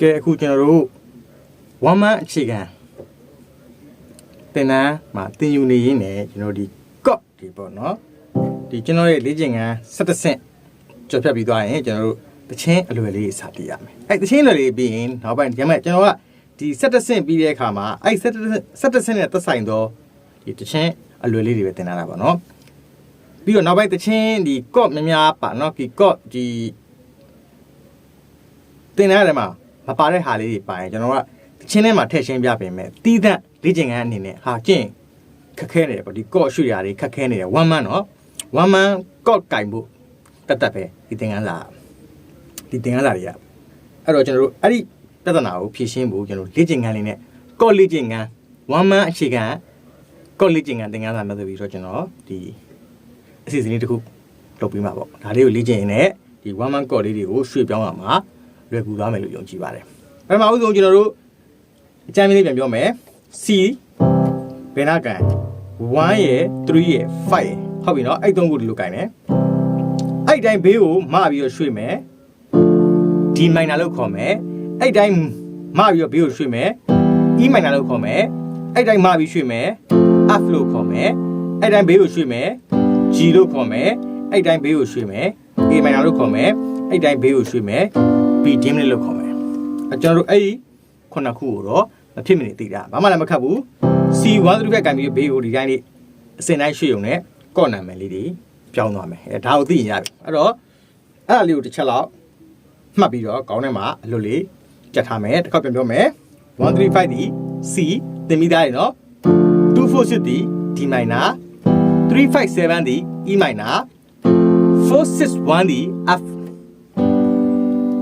ကဲအခုကျွန်တော်တို့ဝမ်မန်အခြေခံသင်တန်းမှာသင်ယူနေရင်းနဲ့ကျွန်တော်ဒီ got ဒီပေါ့နော်ဒီကျွန်တော်ရဲ့လေ့ကျင့်ခန်း17ဆင့်ကျော်ဖြတ်ပြီးသွားရင်ကျွန်တော်တို့တချင်းအလွယ်လေးစတည်ရမယ်အဲ့တချင်းအလွယ်လေးပြီးရင်နောက်ပိုင်းဒီမဲ့ကျွန်တော်ကဒီ17ဆင့်ပြီးတဲ့အခါမှာအဲ့17 17ဆင့်နဲ့သက်ဆိုင်သောဒီတချင်းအလွယ်လေးတွေပဲသင်ထားတာပေါ့နော်ပြီးတော့နောက်ပိုင်းတချင်းဒီ got များများပါနော်ဒီ got ဒီသင်ထားတယ်မှာ မပါတဲ့ဟာလေးတွေပါရင်ကျွန်တော်ကတချင်းထဲမှာထည့်ရှင်းပြပေးမယ်တီးသန့်လေ့ကျင့်ခန်းအနေနဲ့ဟာကျင့်ခက်ခဲနေတယ်ပေါ့ဒီ got ရွှေရာတွေခက်ခဲနေတယ် one man နော် one man got ကင်ဖို့တတ်တတ်ပဲဒီသင်ခန်းစာဒီသင်ခန်းစာတွေကအဲ့တော့ကျွန်တော်တို့အဲ့ဒီပြဿနာကိုဖြေရှင်းဖို့ကျွန်တော်လေ့ကျင့်ခန်းလေးနဲ့ got လေ့ကျင့်ခန်း one man အခြေခံ got လေ့ကျင့်ခန်းသင်ခန်းစာမျိုးဆိုပြီးတော့ကျွန်တော်ဒီအစီအစဉ်လေးတစ်ခုလုပ်ပြီးမှာပေါ့ဒါလေးကိုလေ့ကျင့်ရင်လည်းဒီ one man got လေးတွေကိုရွှေ့ပြောင်းရမှာ လွယ်ကူသွားမယ်လို့ယုံကြည်ပါတယ်ပထမဦးဆုံးကျွန်တော်တို့အကြမ်းလေးပြန်ပြောမယ် C ဘယ်နာကန်1ရယ်3ရယ်5ရယ်ဟုတ်ပြီနော်အဲ့သုံးခုဒီလိုကန်တယ်အဲ့တိုင်းဘေးကိုမပြီးတော့ရွှေ့မယ်ဒီ minor လို့ခေါ်မယ်အဲ့တိုင်းမပြီးတော့ဘေးကိုရွှေ့မယ် E minor လို့ခေါ်မယ်အဲ့တိုင်းမပြီးရွှေ့မယ် F လို့ခေါ်မယ်အဲ့တိုင်းဘေးကိုရွှေ့မယ် G လို့ခေါ်မယ်အဲ့တိုင်းဘေးကိုရွှေ့မယ် A minor လို့ခေါ်မယ်အဲ့တိုင်းဘေးကိုရွှေ့မယ် B dim လို့ခေါ်မယ်အကျွန်တော်တို့အဲ့ဒီခုနှစ်ခုကိုတော့မဖြစ်မနေသိတာဘာမှလည်းမခတ်ဘူး C1 3ဘက်ကန်ပြီးဘေးကိုဒီတိုင်းလေးအစင်တိုင်းရွှေ့ုံနဲ့ကော့နာမယ်လေးတွေပြောင်းသွားမယ်အဲဒါကိုသိရင်ရပြီအဲ့တော့အဲ့ဒါလေးကိုတစ်ချက်လောက်မှတ်ပြီးတော့ခေါင်းထဲမှာအလွတ်လေးကြက်ထားမယ်တစ်ခါပြန်ပြောမယ်135ဒီ C သင်မိသားရေနော်246ဒီ D minor 357ဒီ E minor 461ဒီ F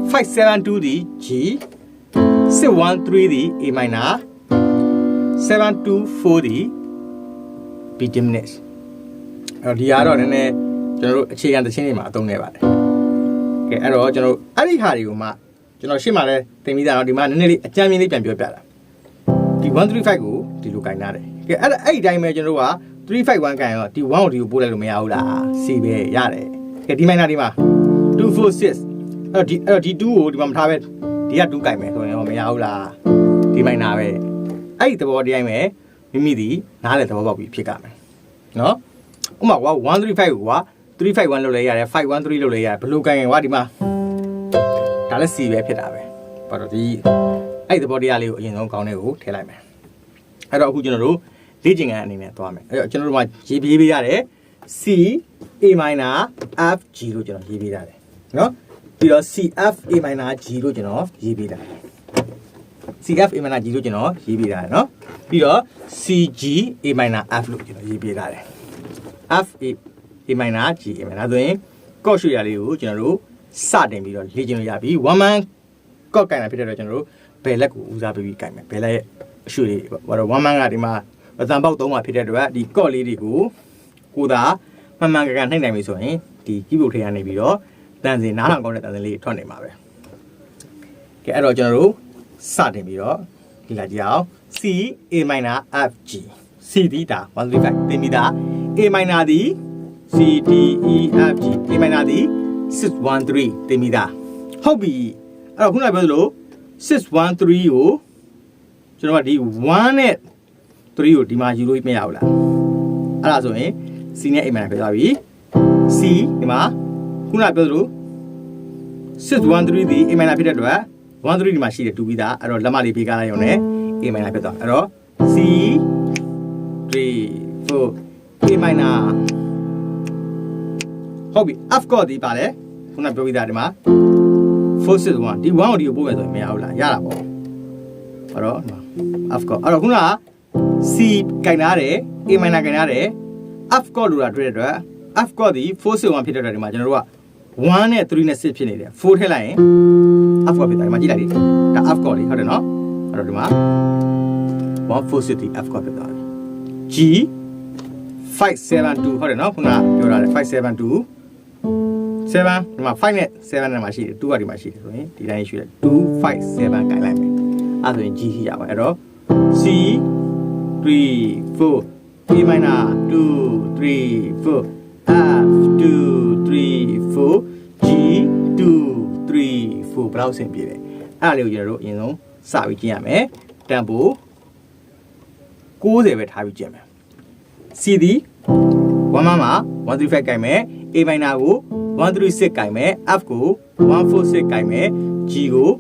572ဒီ G 613ဒီ A minor 724ဒီ B diminished အဲ့တော့ဒီကတော့နည်းနည်းကျွန်တော်တို့အခြေခံသချင်းတွေမှာအသုံးနေပါတယ်ကဲအဲ့တော့ကျွန်တော်တို့အဲ့ဒီဟာတွေကိုမှကျွန်တော်ရှေ့မှာလဲသင်ပြီးသားတော့ဒီမှာနည်းနည်းလေးအကြမ်းမြင်လေးပြန်ပြောပြတာဒီ135ကိုဒီလိုကင်ထားတယ်ကဲအဲ့ဒါအဲ့ဒီတိုင်းပဲကျွန်တော်တို့က351ကန်ရောဒီ1ကိုဒီကိုပို့လိုက်လို့မရဘူးလား C ပဲရတယ်ကဲဒီမိုင်းနာဒီမှာ246 အဲ့တော့ဒီအဲ့တော့ဒီ2ကိုဒီမှာမထားပဲဒီက2ကင်မယ်ဆိုရင်တော့မရဘူးလားဒီမိုင်းနာပဲအဲ့ဒီသဘောတရားပဲမိမိဒီနားလေသဘောပေါက်ပြီးဖြစ်ကြမယ်နော်ဥပမာ135ကိုက351လို့လဲရတယ်513လို့လဲရတယ်ဘယ်လိုကင်ရင်ကွာဒီမှာဒါလည်း C ပဲဖြစ်တာပဲဘာလို့ဒီအဲ့ဒီသဘောတရားလေးကိုအရင်ဆုံးကောင်းတဲ့ကိုထည့်လိုက်မယ်အဲ့တော့အခုကျွန်တော်တို့လေ့ကျင့်ခန်းအနေနဲ့သွားမယ်အဲ့တော့ကျွန်တော်တို့မှာရေးပေးပေးရတယ် C A minor F G လို့ကျွန်တော်ရေးပေးရတယ်နော် ပြီးတော့ C F A minor G လို့ကျွန်တော်ရေးပေးတာတယ် CF A minor G လို့ကျွန်တော်ရေးပေးတာတယ်နော်ပြီးတော့ CG A minor F လို့ကျွန်တော်ရေးပေးတာတယ် F A A minor G A minor ဆိုရင်ကော့ရွှေရလေးကိုကျွန်တော်တို့စတင်ပြီးတော့လေ့ကျင့်လို့ရပြီ1 man ကော့ကင်တာဖြစ်တဲ့တော့ကျွန်တော်တို့ဘယ်လက်ကိုဦးစားပေးပြီးကင်မယ်ဘယ်လက်ရဲ့အရွှေလေးပေါ့ဘာလို့1 man ကဒီမှာအတန်ပေါက်3မှာဖြစ်တဲ့အတွက်ဒီကော့လေးတွေကိုကိုသာမှန်မှန်ကန်ကန်နှိမ့်နိုင်ပြီဆိုရင်ဒီကီးဘုတ်ထဲကနေပြီးတော့ တန်စင်နားထောင်ကောင်းတဲ့တန်စင်လေးထွက်နေမှာပဲကဲအဲ့တော့ကျွန်တော်တို့စတင်ပြီးတော့ဒီလာကြည့်အောင် C A minor F G C ဒီဒါ135တင်ပြီးသား A minor ဒီ C D E F G A minor ဒီ613တင်ပြီးသားဟုတ်ပြီအဲ့တော့ခုနကပြောသလို613ကိုကျွန်တော်ကဒီ1နဲ့3ကိုဒီမှာယူလို့မရဘူးလားအဲ့ဒါဆိုရင် C နဲ့ A minor ဖြစ်သွားပြီ C ဒီမှာ ခုနကပြောသလို613ဒီ A minor ဖြစ်တဲ့အတွက်13ဒီမှာရှိတယ်တူပြီးသားအဲ့တော့လက်မလေးပေးကားလိုက်ရုံနဲ့ A minor ဖြစ်သွားအဲ့တော့ C 3 4 A minor ဟုတ်ပြီ F ကောဒီပါလေခုနပြောပြီးသားဒီမှာ461ဒီ1ကိုဒီကိုပို့မယ်ဆိုရင်မရဘူးလားရတာပေါ့အဲ့တော့ F ကောအဲ့တော့ခုနက C ကင်ထားတယ် A minor ကင်ထားတယ် F ကောလို့တာတွေ့တဲ့အတွက် F ကောဒီ461ဖြစ်တဲ့အတွက်ဒီမှာကျွန်တော်တို့က 1နဲ့3နဲ့6ဖြစ်နေတယ်4ထည့်လိုက်ရင် F ကောဖြစ်သွားဒီမှာကြည့်လိုက်လေဒါ F ကောလေဟုတ်တယ်နော်အဲ့တော့ဒီမှာ140 F ကောဖြစ်သွားပြီ G 572ဟုတ်တယ်နော်ခုနပြောတာလေ572 7ဒီမှာ5နဲ့7နဲ့မှာရှိတယ်2ကဒီမှာရှိတယ်ဆိုရင်ဒီတိုင်းရှိတယ်257ကိုင်လိုက်မယ်အဲ့ဆိုရင် G ရှိရပါအဲ့တော့ C 3 4 A minor 2 3 4 F 2 3 4 G 2 3 4ဘယ်လောက်ဆင်ပြေလဲအဲ့ဒါလေးကိုကျွန်တော်တို့အရင်ဆုံးစပြီးကျင့်ရမယ်တန်ဖိုး60ပဲထားပြီးကျင့်မယ် C ဒီ1မမှာ135ကိုင်မယ် A minor ကို136ကိုင်မယ် F ကို146ကိုင်မယ် G ကို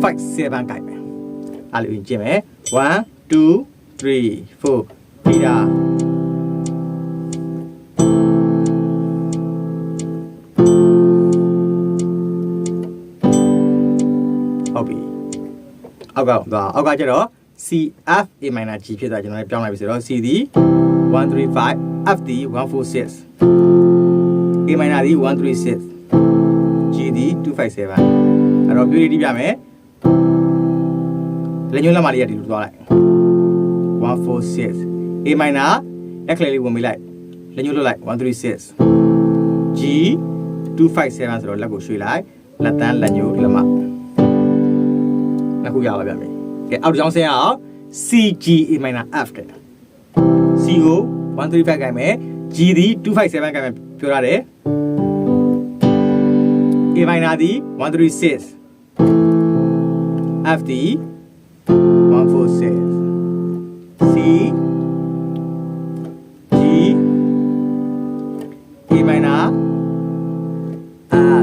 257ကိုင်မယ်အဲ့လိုကျင့်မယ်1 2 3 4ပြီးတာဟုတ် အောက်ကသွားအောက်ကကျတော့ C F A minor G ဖြစ်သွားကျွန်တော်လည်းပြောင်းလိုက်ပြီဆိုတော့ C ဒီ135 F ဒီ146 A minor ဒီ136 G ဒီ257အဲ့တော့ပြည့်တိပြမယ်လက်ညှိုးလက်မလေးကဒီလိုသွားလိုက်146 A minor လက်ကလေးလေးဝင်မိလိုက်လက်ညှိုးလွတ်လိုက်136 G 257ဆိုတော့လက်ကိုရွှေ့လိုက်လက်တန်းလက်ညှိုးဒီလက်မ နှစ်ခုရပါဗျာမေကဲအောက်တစ်ချောင်းဆင်းရအောင် CG A minor F တဲ့ C ကို135ကိုင်မယ် G ဒီ257ကိုင်မယ်ပြောရတယ် A minor ဒီ136 F ဒီ146 C G A minor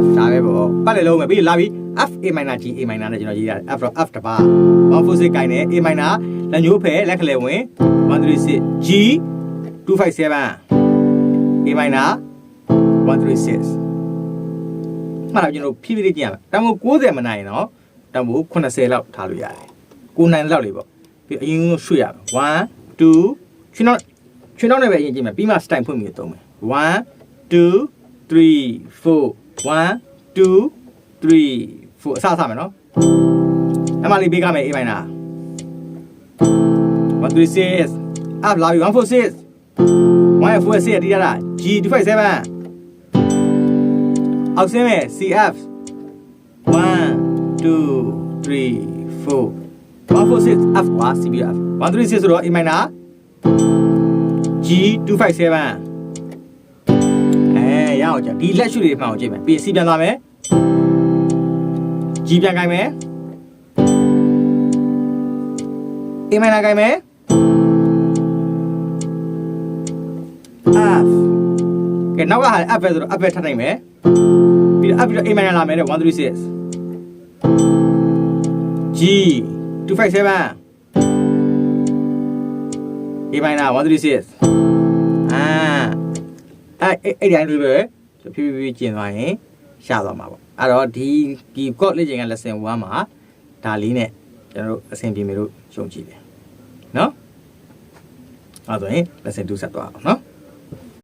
F ဒါပဲပေါ့ပတ်လေလုံးပဲပြီးလာပြီ F A minor G A minor နဲ့ကျွန်တော်ရေးရတယ် F တော့ F တပါ146ကိုင်တယ် A minor လက်ညှိုးဖယ်လက်ကလေးဝင်136 G 257 A minor 136မှန်တော့ကျွန်တော်ဖြည်းဖြည်းလေးကြည့်ရမယ်တမို့60မနိုင်ရင်တော့တမို့80လောက်ထားလို့ရတယ်ကိုနိုင်လောက်လေးပေါ့ပြီးအရင်ကရွှေ့ရမယ်1 2ချွန်းတော့ချွန်းတော့လည်းပဲအရင်ကြည့်မယ်ပြီးမှ style ဖွင့်ပြီးသုံးမယ်1 2 3 4 1 2 3 4အစအစမယ်နော်အမလေးပေးကမယ် A minor 136 up လာပြီ146 146တီးရတာ G 257 အောက်ဆင်းမယ် CF 1 2 3 4 146 F ပါ CBF 136ဆိုတော့ A minor G 257 အဲရအောင်ကြာဒီလက်ရှုတွေမှအောင်ကြည့်မယ်ပြီး C ပြန်သွားမယ် G ပြန်ခိုင်းမယ် A minor ခိုင်းမယ် F ကဲနောက်ကဟာ F ပဲဆိုတော့ F ပဲထပ်နိုင်မယ်ပြီးတော့ F ပြီးတော့ A minor လာမယ်တဲ့136 G 257 A minor 136အာအဲ့အဲ့အဲ့ဒီတိုင်းလေးပဲဖြည်းဖြည်းဖြည်းကျင်သွားရင်ရှာသွားမှာပေါ့ အဲ့တော့ဒီဒီ code လေ့ကျင့်ခန်း lesson 1မှာဒါလေးနဲ့ကျွန်တော်တို့အဆင်ပြေမယ်လို့ယုံကြည်တယ်နော်အဲ့ဒါဆိုရင် lesson 2ဆက်သွားအောင်နော်